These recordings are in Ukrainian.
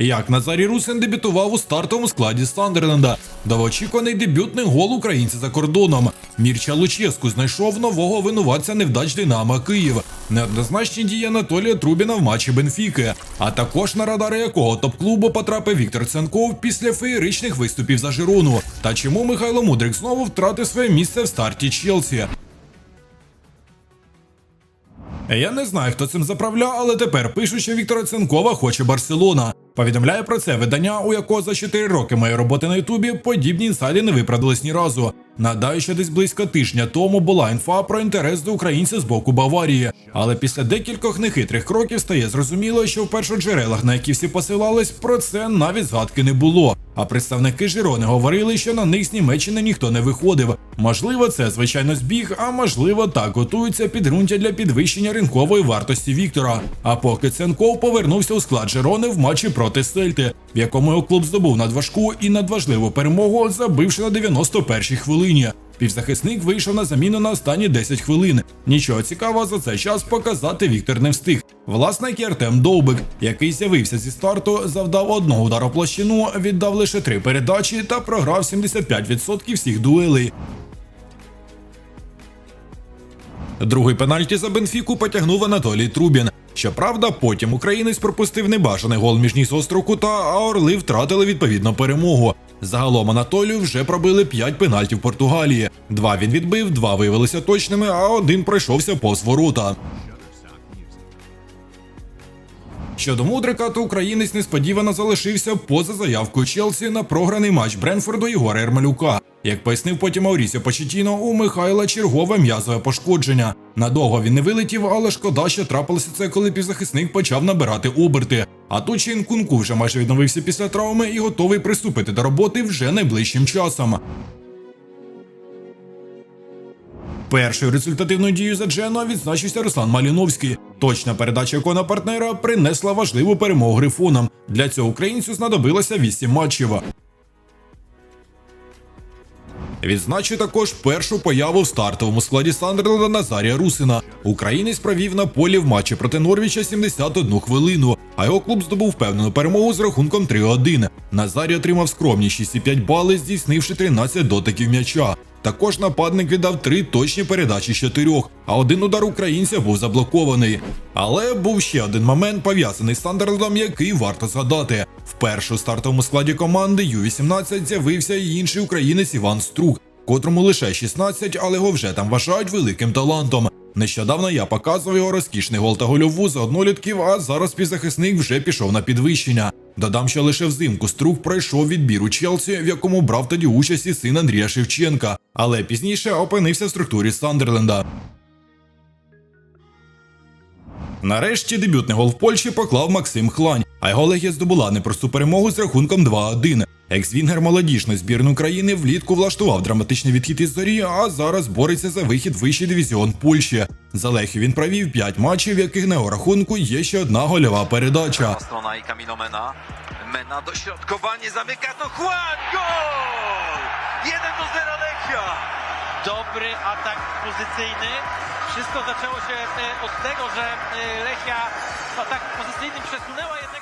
Як Назарій Русин дебютував у стартовому складі Сандерленда. Довоочікуваний дебютний гол українця за кордоном. Мірча Луческу знайшов нового винуватця невдач Динамо Київ. Неоднозначні дії Анатолія Трубіна в матчі Бенфіки, а також на радари якого топ-клубу потрапив Віктор Ценков після феєричних виступів за Жирону. Та чому Михайло Мудрик знову втратив своє місце в старті Челсі. Я не знаю, хто цим заправляв, але тепер пишуть, що Віктора Ценкова хоче Барселона. Повідомляє про це видання, у якого за 4 роки моєї роботи на Ютубі подібні інсайди не виправдались ні разу. Нагадаю, що десь близько тижня тому була інфа про інтерес до українця з боку Баварії. Але після декількох нехитрих кроків стає зрозуміло, що в першоджерелах, на які всі посилались, про це навіть згадки не було. А представники Жирони говорили, що на них з Німеччини ніхто не виходив. Можливо, це звичайно збіг, а можливо, так готується підґрунтя для підвищення ринкової вартості Віктора. А поки Ценков повернувся у склад Жирони в матчі проти Сельти, в якому клуб здобув надважку і надважливу перемогу, забивши на 91-й хвилині. Півзахисник вийшов на заміну на останні 10 хвилин. Нічого цікавого за цей час показати Віктор не встиг. Власне, Артем Довбик, який з'явився зі старту, завдав одного удару площину, віддав лише три передачі та програв 75% всіх дуелей. Другий пенальті за Бенфіку потягнув Анатолій Трубін. Щоправда, потім українець пропустив небажаний гол між ніс кута, а орли втратили відповідно перемогу. Загалом Анатолію вже пробили 5 пенальтів Португалії. Два він відбив, два виявилися точними, а один пройшовся повз ворота. Щодо Мудрика, то українець несподівано залишився поза заявкою Челсі на програний матч Бренфорду Єгора Ермалюка. Як пояснив потім Маурісіо Почетіно, у Михайла чергове м'язове пошкодження. Надовго він не вилетів, але шкода, що трапилося це, коли півзахисник почав набирати оберти. А тут Чін Кунку вже майже відновився після травми і готовий приступити до роботи вже найближчим часом. Першою результативною дією за Джено відзначився Руслан Маліновський. Точна передача якого на партнера принесла важливу перемогу грифонам. Для цього українцю знадобилося 8 матчів. Відзначу також першу появу в стартовому складі Сандерленда Назарія Русина. Українець провів на полі в матчі проти Норвіча 71 хвилину, а його клуб здобув впевнену перемогу з рахунком 3-1. Назарій отримав скромні 6,5 бали, здійснивши 13 дотиків м'яча. Також нападник віддав три точні передачі з чотирьох, а один удар українця був заблокований. Але був ще один момент пов'язаний з Сандерлендом, який варто згадати. Вперше у стартовому складі команди Ю-18 з'явився і інший українець Іван Струк, котрому лише 16, але його вже там вважають великим талантом. Нещодавно я показував його розкішний гол та гольову за однолітків, а зараз півзахисник вже пішов на підвищення. Додам, що лише взимку Струк пройшов відбір у Челсі, в якому брав тоді участь і син Андрія Шевченка, але пізніше опинився в структурі Сандерленда. Нарешті дебютний гол в Польщі поклав Максим Хлань, а його легія здобула непросту перемогу з рахунком 2-1. Екс-вінгер молодіжної збірної України влітку влаштував драматичний відхід із зорі, а зараз бореться за вихід вищий дивізіон Польщі. За Лехію він провів 5 матчів, в яких на його рахунку є ще одна гольова передача. strona i Camilo Mena. Mena dośrodkowanie zamyka to Juan! Gol! 1 do 0 Lechia! dobry atak pozycyjny. Wszystko zaczęło się e, od tego, że e, Lechia w ataku pozycyjnym przesunęła jednego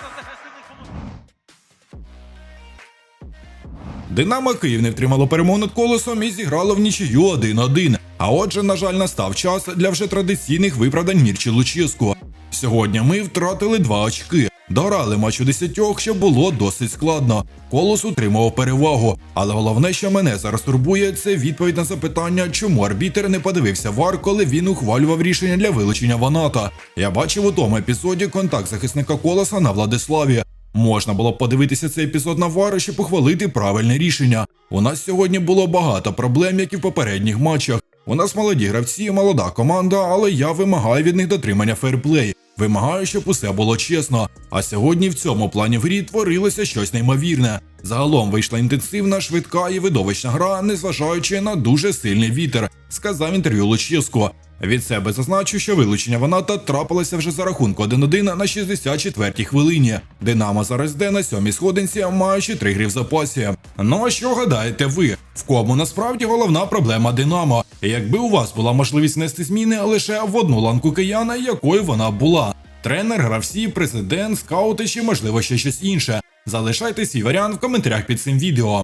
Динамо Київ не втримало перемогу над колесом і зіграло в нічию 1-1. А отже, на жаль, настав час для вже традиційних виправдань Мірчі Луческу. Сьогодні ми втратили два очки. Дограли матч у десятьох, що було досить складно. Колос утримував перевагу. Але головне, що мене зараз турбує, це відповідь на запитання, чому арбітер не подивився вар, коли він ухвалював рішення для вилучення Ваната. Я бачив у тому епізоді контакт захисника колоса на Владиславі. Можна було подивитися цей епізод на вар, похвалити правильне рішення. У нас сьогодні було багато проблем, як і в попередніх матчах. У нас молоді гравці, молода команда, але я вимагаю від них дотримання фейрплею. Вимагаю, щоб усе було чесно. А сьогодні в цьому плані в грі творилося щось неймовірне. Загалом вийшла інтенсивна, швидка і видовищна гра, незважаючи на дуже сильний вітер, сказав інтерв'ю Луческо. Від себе зазначу, що вилучення Ваната трапилося вже за рахунку 1-1 на 64-й хвилині. Динамо зараз йде на сьомій сходинці, маючи три гри в запасі. Ну а що гадаєте ви? В кому насправді головна проблема Динамо? Якби у вас була можливість внести зміни лише в одну ланку кияна, якою вона була. Тренер, гравці, президент, скаути чи можливо ще щось інше. Залишайте свій варіант в коментарях під цим відео.